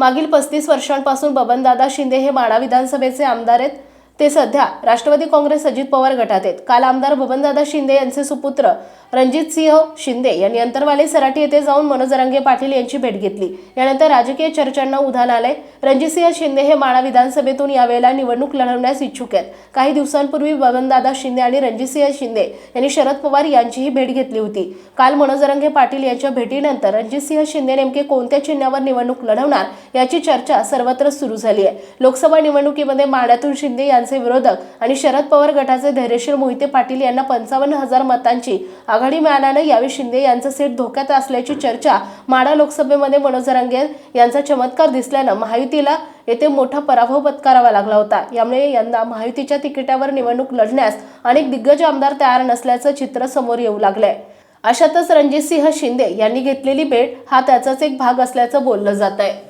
मागील पस्तीस वर्षांपासून बबनदादा शिंदे हे माडा विधानसभेचे आमदार आहेत. ते सध्या राष्ट्रवादी काँग्रेस अजित पवार गटात आहेत. काल आमदार बबनदादा शिंदे यांचे सुपुत्र रणजित सिंह शिंदे यांनी अंतरवाले सराटी येथे जाऊन मनोज रंगे पाटील यांची भेट घेतली. यानंतर राजकीय चर्चांना उधाण आलंय. रणजितसिंह शिंदे हे माळा विधानसभेतून यावेळेला निवडणूक लढवण्यास इच्छुक आहेत. काही दिवसांपूर्वी बबनदादा शिंदे आणि रणजितसिंह शिंदे यांनी शरद पवार यांचीही भेट घेतली होती. काल मनोज रंगे पाटील यांच्या भेटीनंतर रणजितसिंह शिंदे नेमके कोणत्या चिन्हावर निवडणूक लढवणार याची चर्चा सर्वत्र सुरू झाली आहे लोकसभा निवडणुकीमध्ये माळ्यातून शिंदे यांचे विरोधक आणि शरद पवार गटाचे धैर्यशील मोहिते पाटील यांना पंचावन्न हजार मतांची आघाडी मिळाल्यानं यावेळी शिंदे यांचं सीट धोक्यात असल्याची चर्चा माडा लोकसभेमध्ये मनोज रंगे यांचा चमत्कार दिसल्यानं महायुतीला येथे मोठा पराभव पत्करावा लागला होता. यामुळे यंदा महायुतीच्या तिकिटावर निवडणूक लढण्यास अनेक दिग्गज आमदार तयार नसल्याचं चित्र समोर येऊ लागलंय. अशातच रणजितसिंह शिंदे यांनी घेतलेली भेट हा त्याचाच एक भाग असल्याचं बोललं जात आहे